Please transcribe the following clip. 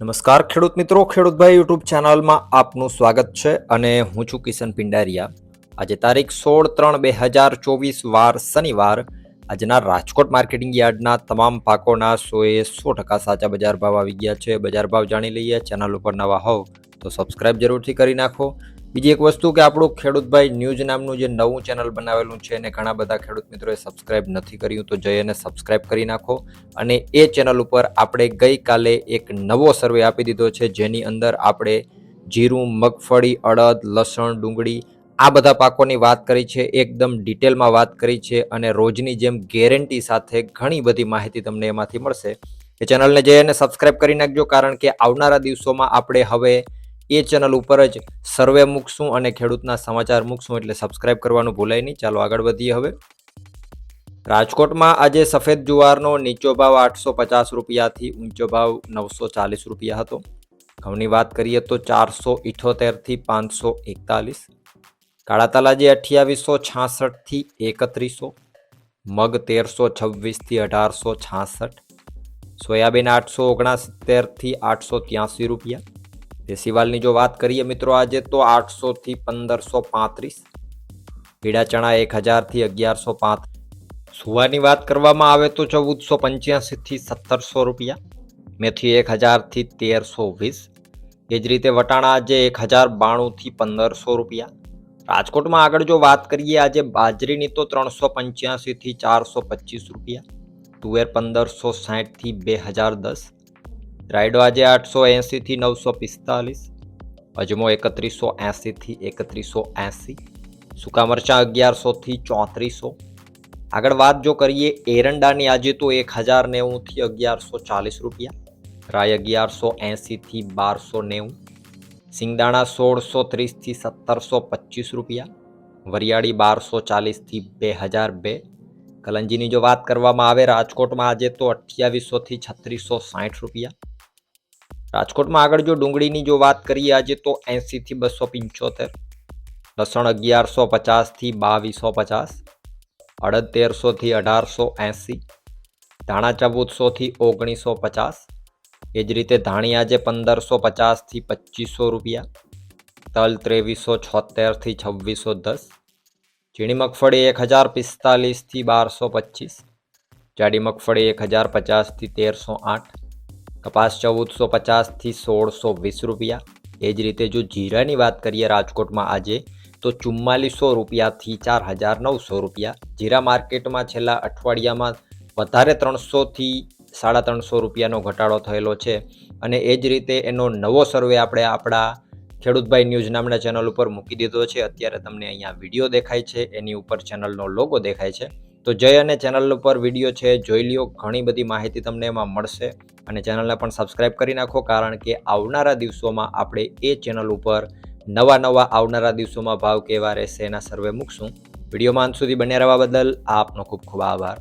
નમસ્કાર ખેડૂત મિત્રો ખેડૂતભાઈ યુટ્યુબ ચેનલમાં આપનું સ્વાગત છે અને હું છું કિશન પિંડારિયા. આજે તારીખ સોળ ત્રણ બે હજાર ચોવીસ વાર શનિવાર. આજના રાજકોટ માર્કેટિંગ યાર્ડના તમામ પાકોના સોએ સો ટકા સાચા બજાર ભાવ આવી ગયા છે. બજાર ભાવ જાણી લઈએ, ચેનલ ઉપર નવા હોવ તો સબસ્ક્રાઇબ જરૂરથી કરી નાખો. બીજી એક વસ્તુ કે આપણું ખેડૂતભાઈ ન્યૂઝ નામનું જે નવું ચેનલ બનાવેલું છે એને ઘણા બધા ખેડૂત મિત્રોએ સબસ્ક્રાઇબ નથી કર્યું, તો જઈ અને સબસ્ક્રાઇબ કરી નાખો. અને એ ચેનલ ઉપર આપણે ગઈકાલે એક નવો સર્વે આપી દીધો છે, જેની અંદર આપણે જીરું, મગફળી, અડદ, લસણ, ડુંગળી આ બધા પાકોની વાત કરી છે, એકદમ ડિટેલમાં વાત કરી છે અને રોજની જેમ ગેરંટી સાથે ઘણી બધી માહિતી તમને એમાંથી મળશે. એ ચેનલને જઈ અને સબસ્ક્રાઇબ કરી નાખજો, કારણ કે આવનારા દિવસોમાં આપણે હવે એ ચેનલ ઉપર જ સર્વે મૂકશું અને ખેડૂતના સમાચાર મૂકશું એટલે સબસ્ક્રાઇબ કરવાનું ભૂલાય નહીં. ચાલો આગળ વધીએ હવે. રાજકોટમાં આજે સફેદ જુવારનો નીચો ભાવ આઠસો પચાસ રૂપિયાથી ઊંચો ભાવ નવસો ચાલીસ રૂપિયા હતો. ઘઉંની વાત કરીએ તો ચારસો ઇઠોતેરથી પાંચસો એકતાલીસ. કાળા તલાજી અઠ્યાવીસો છાસઠથી એકત્રીસો. મગ તેરસો છવ્વીસથી અઢારસો છાસઠ. સોયાબીન આઠસો ઓગણસિત્તેરથી આઠસો ત્યાંસી રૂપિયા. દેશીવાલની જો વાત કરીએ મિત્રો આજે તો આઠસોથી પંદરસો પાંત્રીસ, પીળા ચણા એક હજારથી અગિયારસો પાંત્રીસ. સુવાની વાત કરવામાં આવે તો ચૌદસો પંચ્યાસીથી સત્તરસો રૂપિયા, મેથી એક હજારથી તેરસો વીસ, એ જ રીતે વટાણા આજે એક હજાર બાણુંથી પંદરસો રૂપિયા. રાજકોટમાં આગળ જો વાત કરીએ આજે બાજરીની તો ત્રણસો પંચ્યાસીથી ચારસો પચીસ રૂપિયા, તુવેર પંદરસો સાહીઠથી બે હજાર દસ રાયડો આજે આઠસો એંસીથી નવસો પિસ્તાલીસ, અજમો એકત્રીસો એંસીથી એકત્રીસો એંસી સૂકા મરચાં અગિયારસોથી ચોત્રીસો. આગળ વાત જો કરીએ, એરંડાની આજે તો એક હજાર નેવુંથી અગિયારસો ચાલીસ રૂપિયા રાય અગિયારસો એંસીથી બારસો નેવું, સિંગદાણા સોળસો ત્રીસથી સત્તરસો પચીસ રૂપિયા, વરિયાળી બારસો ચાલીસથી બે હજાર બે. કલંજીની જો વાત કરવામાં આવે, રાજકોટમાં આજે તો અઠ્યાવીસોથી છત્રીસો સાઠ રૂપિયા રાજકોટમાં આગળ જો ડુંગળીની જો વાત કરીએ આજે તો એંસીથી બસો પંચોતેર, લસણ અગિયારસો પચાસથી બાવીસો પચાસ અડદ તેરસોથી અઢારસો એંસી ધાણા ચૌદસોથી ઓગણીસો પચાસ, એ જ રીતે ધાણી આજે પંદરસો પચાસથી પચીસો રૂપિયા, તલ ત્રેવીસો છોતેરથી છવ્વીસો દસ, ઝીણી મગફળી એક હજાર પિસ્તાલીસથી બારસો પચીસ, જાડી મગફળી એક હજાર પચાસથી તેરસો આઠ કપાસ ચૌદસો પચાસથી સોળસો વીસ રૂપિયા. એ જ રીતે જો જીરાની વાત કરીએ રાજકોટમાં આજે, તો ચુમ્માલીસો રૂપિયાથી ચાર હજાર નવસો રૂપિયા. જીરા માર્કેટમાં છેલ્લા અઠવાડિયામાં વધારે ત્રણસોથી સાડા ત્રણસો રૂપિયાનો ઘટાડો થયેલો છે. અને એ જ રીતે એનો નવો સર્વે આપણે આપણા ખેડૂતભાઈ ન્યૂઝ નામના ચેનલ ઉપર મૂકી દીધો છે. અત્યારે તમને અહીંયા વીડિયો દેખાય છે. એની ઉપર ચેનલનો લોગો દેખાય છે. તો જય અને ચેનલ ઉપર વીડિયો છે, જોઈ લ્યો, ઘણી બધી માહિતી તમને એમાં મળશે. અને ચેનલને પણ સબસ્ક્રાઇબ કરી નાખો, કારણ કે આવનારા દિવસોમાં આપણે એ ચેનલ ઉપર નવા નવા આવનારા દિવસોમાં ભાવ કેવા રહેશે એના સર્વે મૂકશું. વિડીયોમાં અંત સુધી બન્યા રહેવા બદલ આપનો ખૂબ ખૂબ આભાર.